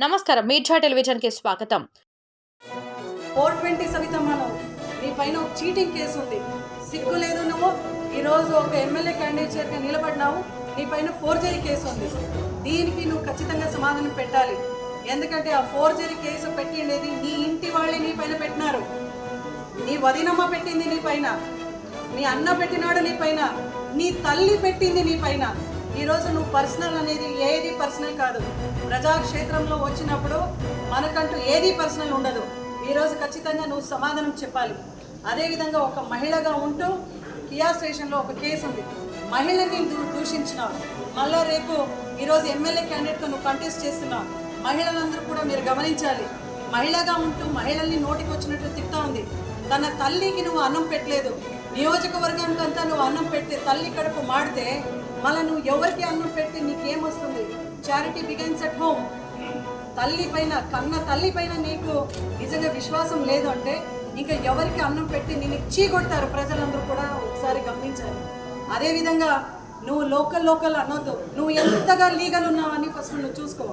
నమస్కారం. మీర్జా టెలివిజన్కి స్వాగతం. Four twenty సవితమ్మను నీ పైన ఒక చీటింగ్ కేసు ఉంది. సిగ్గు లేదు నువ్వు. ఈరోజు ఒక ఎమ్మెల్యే క్యాండిడేట్గా నిలబడినావు. నీ పైన ఫోర్జరీ కేసు ఉంది. దీనికి నువ్వు ఖచ్చితంగా సమాధానం పెట్టాలి. ఎందుకంటే ఆ ఫోర్జరీ కేసు పెట్టిండేది నీ ఇంటి వాళ్ళే నీ పైన పెట్టినారు. నీ వదినమ్మ పెట్టింది నీ పైన. నీ అన్న పెట్టినాడు నీ పైన. నీ తల్లి పెట్టింది నీ పైన. ఈరోజు నువ్వు పర్సనల్ అనేది ఏది పర్సనల్ కాదు. ప్రజాక్షేత్రంలో వచ్చినప్పుడు మనకంటూ ఏది పర్సనల్ ఉండదు. ఈరోజు ఖచ్చితంగా నువ్వు సమాధానం చెప్పాలి. అదేవిధంగా ఒక మహిళగా ఉంటూ కియా స్టేషన్లో ఒక కేసు ఉంది. మహిళని దూషించినావు. మళ్ళా రేపు ఈరోజు ఎమ్మెల్యే క్యాండిడేట్గా నువ్వు కంటెస్ట్ చేస్తున్నావు. మహిళలందరూ కూడా మీరు గమనించాలి. మహిళగా ఉంటూ మహిళల్ని నోటికి వచ్చినట్లు తిట్టా ఉంది. తన తల్లికి నువ్వు అన్నం పెట్టలేదు. నియోజకవర్గానికి అంతా నువ్వు అన్నం పెడితే తల్లి కడుపు మాడితే మళ్ళీ నువ్వు ఎవరికి అన్నం పెడితే నీకేమొస్తుంది? చారిటీ బిగైన్స్ అట్ హోమ్ తల్లి పైన కన్న తల్లి పైన నీకు నిజంగా విశ్వాసం లేదు అంటే ఇంకా ఎవరికి అన్నం పెట్టి నేను చీకొడతారు ప్రజలందరూ కూడా ఒకసారి గమనించాలి. అదేవిధంగా నువ్వు లోకల్ లోకల్ అనొద్దు. నువ్వు ఎంతగా లీగల్ ఉన్నావని ఫస్ట్ నువ్వు చూసుకో.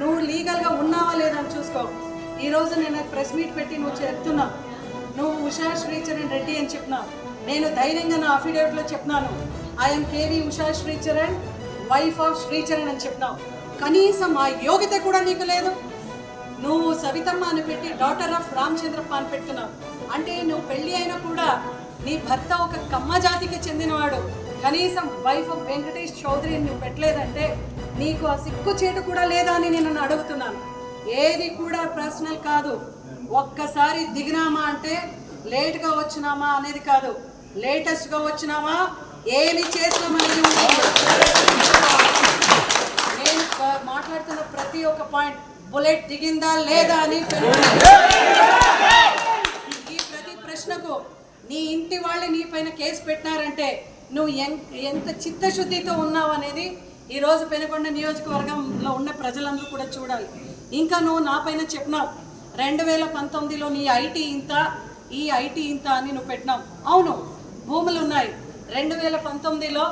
నువ్వు లీగల్గా ఉన్నావా లేదా అని చూసుకో. ఈరోజు నేను ప్రెస్ మీట్ పెట్టి నువ్వు చెప్తున్నావు నువ్వు ఉషా శ్రీచరణ్ రెడ్డి అని చెప్పినా. నేను ధైర్యంగా నా అఫిడేవిట్లో చెప్పినాను. I'm KV Usha Sricharan wife of Sricharan అని చెప్పినావు కనీసం ఆ యోగ్యత కూడా నీకు లేదు. నువ్వు సవితమ్మ అని పెట్టి డాటర్ ఆఫ్ రామచంద్రప్ప అని పెట్టున్నావు అంటే నువ్వు పెళ్ళి అయినా కూడా నీ భర్త ఒక కమ్మ జాతికి చెందినవాడు. కనీసం వైఫ్ ఆఫ్ వెంకటేష్ చౌదరిని నువ్వు పెట్టలేదంటే నీకు ఆ సిక్కు చేటు కూడా లేదా అని నేను అడుగుతున్నాను. ఏది కూడా పర్సనల్ కాదు. ఒక్కసారి దిగినామా అంటే లేట్గా వచ్చినామా అనేది కాదు. లేటెస్ట్గా వచ్చినామా? ఏమి చేసినామా నేను మాట్లాడుతున్న ప్రతి ఒక్క పాయింట్ బుల్లెట్ దిగిందా లేదా అని ఈ ప్రతి ప్రశ్నకు నీ ఇంటి వాళ్ళు నీ పైన కేసు పెట్టినారంటే నువ్వు ఎంత చిత్తశుద్ధితో ఉన్నావు అనేది ఈరోజు పెనుకొండ నియోజకవర్గంలో ఉన్న ప్రజలందరూ కూడా చూడాలి. ఇంకా నువ్వు నా పైన చెప్పినావు. రెండు వేల పంతొమ్మిదిలో నీ ఐటీ ఇంత ఈ ఐటీ ఇంత అని నువ్వు పెట్టినావు. అవును భూములు ఉన్నాయి. రెండు వేల పంతొమ్మిదిలో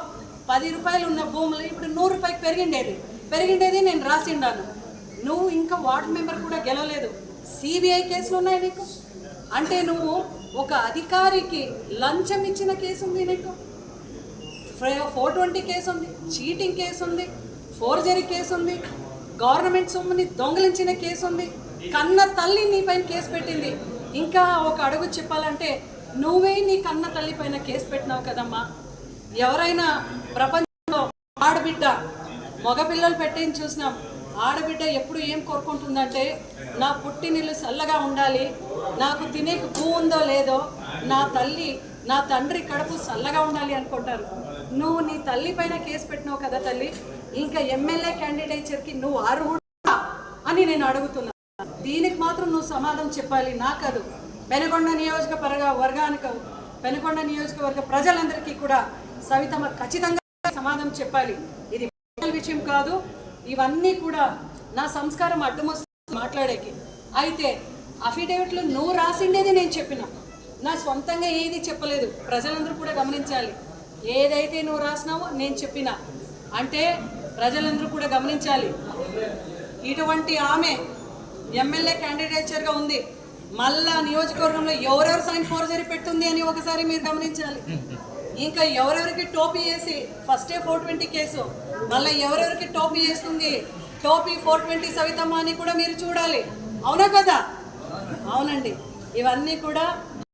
పది రూపాయలు ఉన్న భూములు ఇప్పుడు నూరు రూపాయలు పెరిగిండేది. పెరిగిండేది నేను రాసిండాను. నువ్వు ఇంకా వార్డ్ మెంబర్ కూడా గెలవలేదు. సిబిఐ కేసులు ఉన్నాయి నీకు? అంటే నువ్వు ఒక అధికారికి లంచం ఇచ్చిన కేసు ఉంది నీకు. ఫోర్ ట్వంటీ కేసు ఉంది చీటింగ్ కేసు ఉంది ఫోర్జరీ కేసు ఉంది. గవర్నమెంట్ సొమ్ముని దొంగలించిన కేసు ఉంది. కన్న తల్లి నీ పైన కేసు పెట్టింది. ఇంకా ఒక అడుగు చెప్పాలంటే నువ్వే నీ కన్న తల్లి పైన కేసు పెట్టినావు కదమ్మా. ఎవరైనా ప్రపంచంలో ఆడబిడ్డ మగపిల్లలు పెట్టేది చూసినాం. ఆడబిడ్డ ఎప్పుడు ఏం కోరుకుంటుందంటే నా పుట్టినిల్లు చల్లగా ఉండాలి నాకు తినే భూ ఉందో లేదో నా తల్లి నా తండ్రి కడుపు చల్లగా ఉండాలి అనుకుంటారు. నువ్వు నీ తల్లి పైన కేసు పెట్టినావు కదా తల్లి ఇంకా ఎమ్మెల్యే క్యాండిడేచర్కి నువ్వు అర్హుడా అని నేను అడుగుతున్నా. దీనికి మాత్రం నువ్వు సమాధానం చెప్పాలి. నా కాదు. పెనుకొండ నియోజకవర్గ వర్గానికి పెనుకొండ నియోజకవర్గ ప్రజలందరికీ కూడా సవితమ్మ ఖచ్చితంగా సమాధానం చెప్పాలి. ఇది విషయం కాదు. ఇవన్నీ కూడా నా సంస్కారం అడ్డమొస్తుంది మాట్లాడేకి. అయితే అఫిడేవిట్లో నువ్వు రాసిండేది నేను చెప్పిన. నా సొంతంగా ఏది చెప్పలేదు. ప్రజలందరూ కూడా గమనించాలి. ఏదైతే నువ్వు రాసినావో నేను చెప్పిన. అంటే ప్రజలందరూ కూడా గమనించాలి. ఇటువంటి ఆమె ఎమ్మెల్యే క్యాండిడేచర్గా ఉంది. మళ్ళా నియోజకవర్గంలో ఎవరెవరు సైన్ ఫోర్జరీ పెట్టుంది అని ఒకసారి మీరు గమనించాలి. ఇంకా ఎవరెవరికి టోపీ వేసి ఫస్టే ఫోర్ ట్వంటీ కేసు మళ్ళీ ఎవరెవరికి టోపీ వేస్తుంది టోపీ ఫోర్ ట్వంటీ సవితమ్మ అని కూడా మీరు చూడాలి. అవునా కదా? అవునండి. ఇవన్నీ కూడా